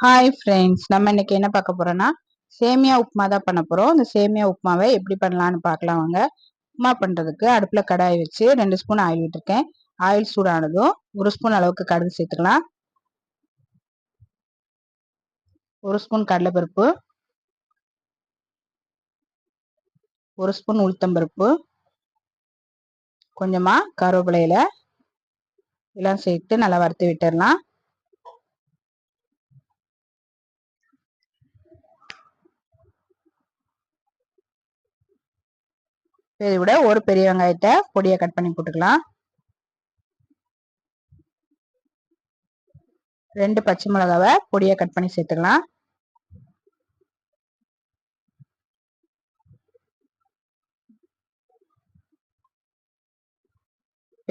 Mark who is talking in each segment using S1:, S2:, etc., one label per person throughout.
S1: Hi friends நம்ம இன்னைக்கு என்ன பார்க்க போறோம்னா சேமியா உப்புமா தான் பண்ண போறோம். இந்த சேமியா உப்புமாவை எப்படி பண்ணலாம்னு பார்க்கலாம் வாங்க. உப்புமா பண்றதுக்கு அடுப்புல கடாய் வச்சு ரெண்டு ஸ்பூன் ஆயில் விட்டுருக்கேன். ஆயில் சூடானதும் ஒரு ஸ்பூன் அளவுக்கு கடுகு சேர்த்துக்கலாம். ஒரு ஸ்பூன் கடலைப்பருப்பு. ஒரு ஸ்பூன் உளுத்தம்பருப்பு கொஞ்சமா கருவேப்பிலையில எல்லாம் சேர்த்து நல்லா வறுத்து விட்டுடலாம். இதை விட. ஒரு பெரிய வெங்காயத்தை பொடியை கட் பண்ணி போட்டுக்கலாம். ரெண்டு பச்சை மிளகாவை பொடியை கட் பண்ணி சேர்த்துக்கலாம்.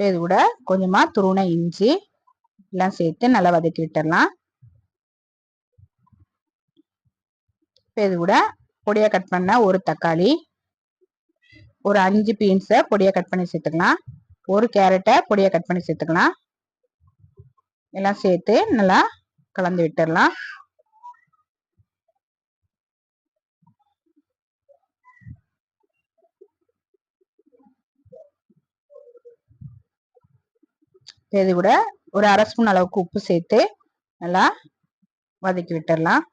S1: இது கூட கொஞ்சமா துருணை இஞ்சி எல்லாம் சேர்த்து நல்லா வதக்கி விட்டுடலாம். இது கூட பொடியை கட் பண்ண ஒரு தக்காளி. ஒரு அஞ்சு பீன்ஸை பொடியை கட் பண்ணி சேர்த்துக்கலாம். ஒரு கேரட்டை பொடியை கட் பண்ணி சேர்த்துக்கலாம். எல்லாம் சேர்த்து நல்லா கலந்து விட்டுடலாம். இது கூட ஒரு அரை ஸ்பூன் அளவுக்கு உப்பு சேர்த்து நல்லா வதக்கி விட்டுடலாம்.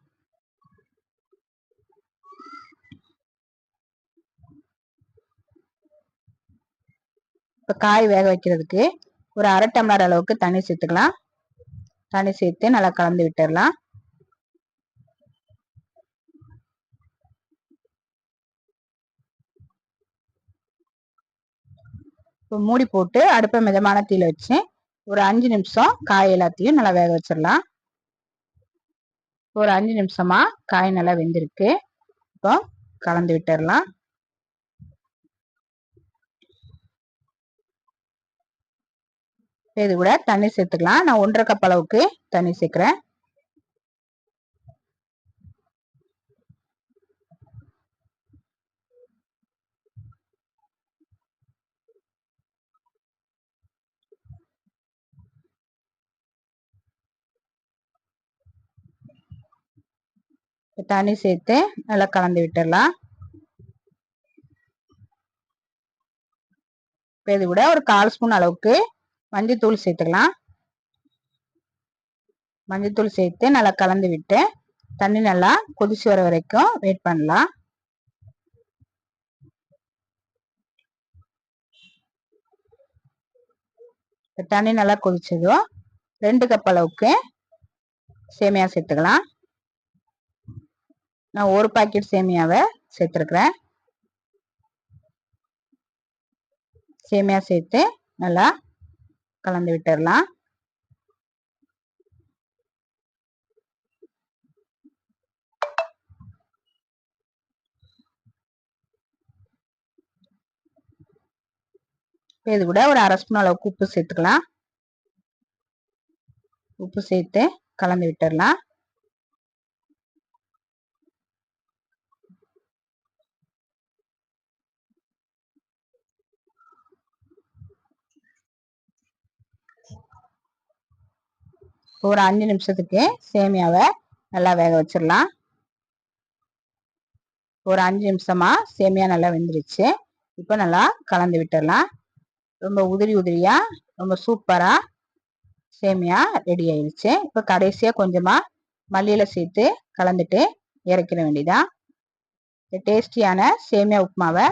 S1: இப்போ காய் வேக வைக்கிறதுக்கு ஒரு அரை டம்ளர் அளவுக்கு தண்ணி சேர்த்துக்கலாம். தண்ணி சேர்த்து நல்லா கலந்து விட்டுடலாம் இப்போ மூடி போட்டு அடுப்பை மிதமான தீயில வச்சு ஒரு அஞ்சு நிமிஷம் காய் எல்லாத்தையும் நல்லா வேக வச்சிடலாம். ஒரு அஞ்சு நிமிஷமா காய் நல்லா வெந்திருக்கு. இப்போ கலந்து விட்டுடலாம் இது கூட தண்ணி சேர்த்துக்கலாம். நான் ஒன்றரை கப் அளவுக்கு தண்ணி சேர்க்கிறேன். தண்ணி சேர்த்து நல்லா கலந்து விட்டுடலாம். இது கூட ஒரு கால் ஸ்பூன் அளவுக்கு மஞ்சத்தூள் சேர்த்துக்கலாம். மஞ்சத்தூள் சேர்த்து நல்லா கலந்து விட்டு தண்ணி நல்லா கொதிச்சு வர வரைக்கும் வெயிட் பண்ணலாம். தண்ணி நல்லா கொதிச்சதும் ரெண்டு கப் அளவுக்கு சேமியா சேர்த்துக்கலாம். நான் ஒரு பாக்கெட் சேமியாவை சேர்த்துருக்குறேன். சேமியா சேர்த்து நல்லா கலந்து விட்டுடலாம் இது கூட ஒரு அரை ஸ்பூன் அளவுக்கு உப்பு சேர்த்துக்கலாம். உப்பு சேர்த்து கலந்து விட்டுடலாம் ஒரு அஞ்சு நிமிஷத்துக்கு சேமியாவை நல்லா வேக வச்சிடலாம். ஒரு அஞ்சு நிமிஷமா சேமியா நல்லா வெந்துருச்சு. இப்போ நல்லா கலந்து விட்டுடலாம். ரொம்ப உதிரி உதிரியா ரொம்ப சூப்பரா சேமியா ரெடி ஆயிடுச்சு இப்போ கடைசியா கொஞ்சமா மல்லியில சேர்த்து கலந்துட்டு இறக்கிற வேண்டியதான் டேஸ்டியான சேமியா உப்புமாவை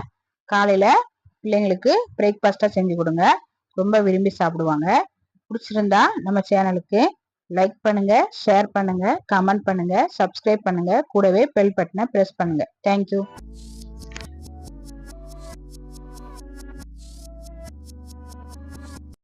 S1: காலையில பிள்ளைங்களுக்கு பிரேக்ஃபாஸ்டா செஞ்சு கொடுங்க. ரொம்ப விரும்பி சாப்பிடுவாங்க. பிடிச்சிருந்தா நம்ம சேனலுக்கு லைக் பண்ணுங்க ஷேர் பண்ணுங்க கமெண்ட் பண்ணுங்க சப்ஸ்கிரைப் பண்ணுங்க கூடவே பெல் பட்டனை ப்ரெஸ் பண்ணுங்க. தேங்க்யூ